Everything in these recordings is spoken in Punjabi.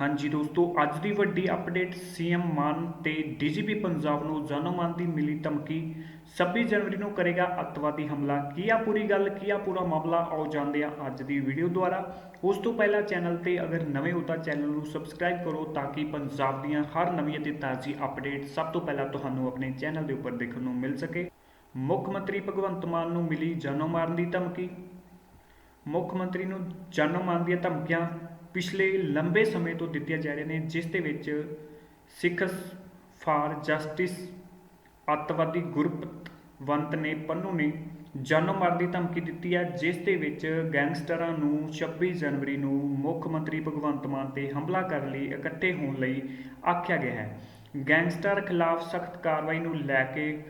ਹਾਂਜੀ ਦੋਸਤੋ, ਅੱਜ ਦੀ ਵੱਡੀ ਅਪਡੇਟ ਸੀਐਮ ਮਾਨ ਤੇ ਡੀਜੀਪੀ ਪੰਜਾਬ ਨੂੰ ਜਾਨੋ ਮਾਨ ਦੀ ਮਿਲੀ ਧਮਕੀ। 26 ਜਨਵਰੀ ਨੂੰ ਕਰੇਗਾ ਅੱਤਵਾਦੀ ਹਮਲਾ। ਕੀ ਆ ਪੂਰੀ ਗੱਲ, ਕੀ ਆ ਪੂਰਾ ਮਾਮਲਾ? ਆਉ ਜਾਂਦੇ ਆ ਅੱਜ ਦੀ ਵੀਡੀਓ ਦੁਆਰਾ। ਉਸ ਤੋਂ ਪਹਿਲਾਂ ਚੈਨਲ ਤੇ ਅਗਰ ਨਵੇਂ ਹੋ ਤਾਂ ਚੈਨਲ ਨੂੰ ਸਬਸਕ੍ਰਾਈਬ ਕਰੋ ਤਾਂ ਕਿ ਪੰਜਾਬ ਦੀਆਂ ਹਰ ਨਵੀਂ ਅਤੇ ਤਾਜ਼ੀ ਅਪਡੇਟ ਸਭ ਤੋਂ ਪਹਿਲਾਂ ਤੁਹਾਨੂੰ ਆਪਣੇ ਚੈਨਲ ਦੇ ਉੱਪਰ ਦੇਖਣ ਨੂੰ ਮਿਲ ਸਕੇ। ਮੁੱਖ ਮੰਤਰੀ ਭਗਵੰਤ ਮਾਨ ਨੂੰ ਮਿਲੀ ਜਾਨੋ ਮਾਰਨ ਦੀ ਧਮਕੀ। ਮੁੱਖ ਮੰਤਰੀ ਨੂੰ ਜਾਨੋ ਮਾਰਨ ਦੀਆਂ ਧਮਕੀਆਂ। ਪਿਛਲੇ ਲੰਬੇ ਸਮੇਂ ਤੋਂ ਦਿੱਤੀਆਂ ਜਾ ਰਹੀਆਂ ਨੇ, ਜਿਸ ਦੇ ਵਿੱਚ ਸਿੱਖ ਫਾਰ ਜਸਟਿਸ ਅੱਤਵਾਦੀ ਗੁਰਪਤਵੰਤ ਨੇ ਪੰਨੂ ਨੇ ਜਾਨੋਂ ਮਾਰਨ ਦੀ ਧਮਕੀ ਦਿੱਤੀ ਹੈ, ਜਿਸ ਦੇ ਵਿੱਚ ਗੈਂਗਸਟਰਾਂ ਨੂੰ 26 ਜਨਵਰੀ ਨੂੰ ਮੁੱਖ ਮੰਤਰੀ ਭਗਵੰਤ ਮਾਨ ਤੇ ਹਮਲਾ ਕਰਨ ਲਈ ਇਕੱਠੇ ਹੋਣ ਲਈ ਆਖਿਆ ਗਿਆ ਹੈ। ਗੈਂਗਸਟਰ ਖਿਲਾਫ ਸਖਤ ਕਾਰਵਾਈ ਨੂੰ ਲੈ ਕੇ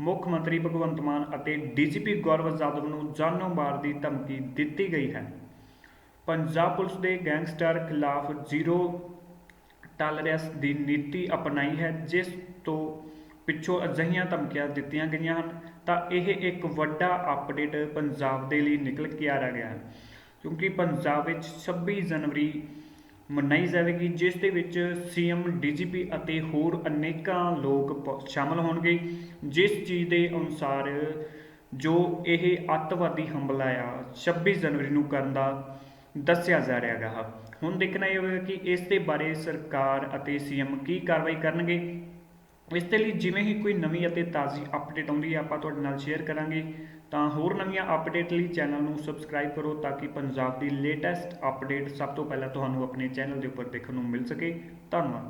ਮੁੱਖ ਮੰਤਰੀ ਭਗਵੰਤ ਮਾਨ ਅਤੇ ਡੀਜੀਪੀ ਗੌਰਵ ਜਾਦਵ ਨੂੰ ਜਾਨੋਂ ਮਾਰ ਦੀ ਧਮਕੀ ਦਿੱਤੀ ਗਈ ਹੈ। ਪੰਜਾਬ ਪੁਲਿਸ ਦੇ ਗੈਂਗਸਟਰ ਖਿਲਾਫ ਜ਼ੀਰੋ ਟਾਲਰੈਂਸ ਦੀ ਨੀਤੀ ਅਪਣਾਈ ਹੈ, ਜਿਸ ਤੋਂ ਪਿੱਛੋਂ ਅਜਿਹੀਆਂ ਧਮਕੀਆਂ ਦਿੱਤੀਆਂ ਗਈਆਂ ਹਨ, ਤਾਂ ਇਹ ਇੱਕ ਵੱਡਾ ਅਪਡੇਟ ਪੰਜਾਬ ਦੇ ਲਈ ਨਿਕਲ ਕੇ ਆ ਰਿਹਾ ਹੈ। ਕਿਉਂਕਿ ਪੰਜਾਬ ਵਿੱਚ 26 ਜਨਵਰੀ ਮਨਾਈ ਜਾਵੇਗੀ, ਜਿਸ ਦੇ ਵਿੱਚ ਸੀਐਮ, ਡੀਜੀਪੀ ਅਤੇ ਹੋਰ ਅਨੇਕਾਂ ਲੋਕ ਪ- ਸ਼ਾਮਲ ਹੋਣਗੇ। ਜਿਸ ਚੀਜ਼ ਦੇ ਅਨੁਸਾਰ ਜੋ ਇਹ ਅੱਤਵਾਦੀ ਹਮਲਾ ਆ 26 ਜਨਵਰੀ ਨੂੰ ਕਰਨ ਦਾ ਦੱਸਿਆ ਜਾ ਰਿਹਾ ਹੈਗਾ। ਹੁਣ ਦੇਖਣਾ ਇਹ ਹੋਵੇਗਾ ਕਿ ਇਸ ਦੇ ਬਾਰੇ ਸਰਕਾਰ ਅਤੇ ਸੀਐਮ ਕੀ ਕਾਰਵਾਈ ਕਰਨਗੇ। ਇਸ ਦੇ ਲਈ ਜਿਵੇਂ ਹੀ ਕੋਈ ਨਵੀਂ ਅਤੇ ਤਾਜ਼ੀ ਅਪਡੇਟ ਆਉਂਦੀ ਹੈ, ਆਪਾਂ ਤੁਹਾਡੇ ਨਾਲ ਸ਼ੇਅਰ ਕਰਾਂਗੇ। ਤਾਂ ਹੋਰ ਨਵੀਆਂ ਅਪਡੇਟ ਲਈ ਚੈਨਲ ਨੂੰ ਸਬਸਕ੍ਰਾਈਬ ਕਰੋ ਤਾਂ ਕਿ ਪੰਜਾਬ ਦੀ ਲੇਟੈਸਟ ਅਪਡੇਟ ਸਭ ਤੋਂ ਪਹਿਲਾਂ ਤੁਹਾਨੂੰ ਆਪਣੇ ਚੈਨਲ ਦੇ ਉੱਪਰ ਦੇਖਣ ਨੂੰ ਮਿਲ ਸਕੇ। ਧੰਨਵਾਦ।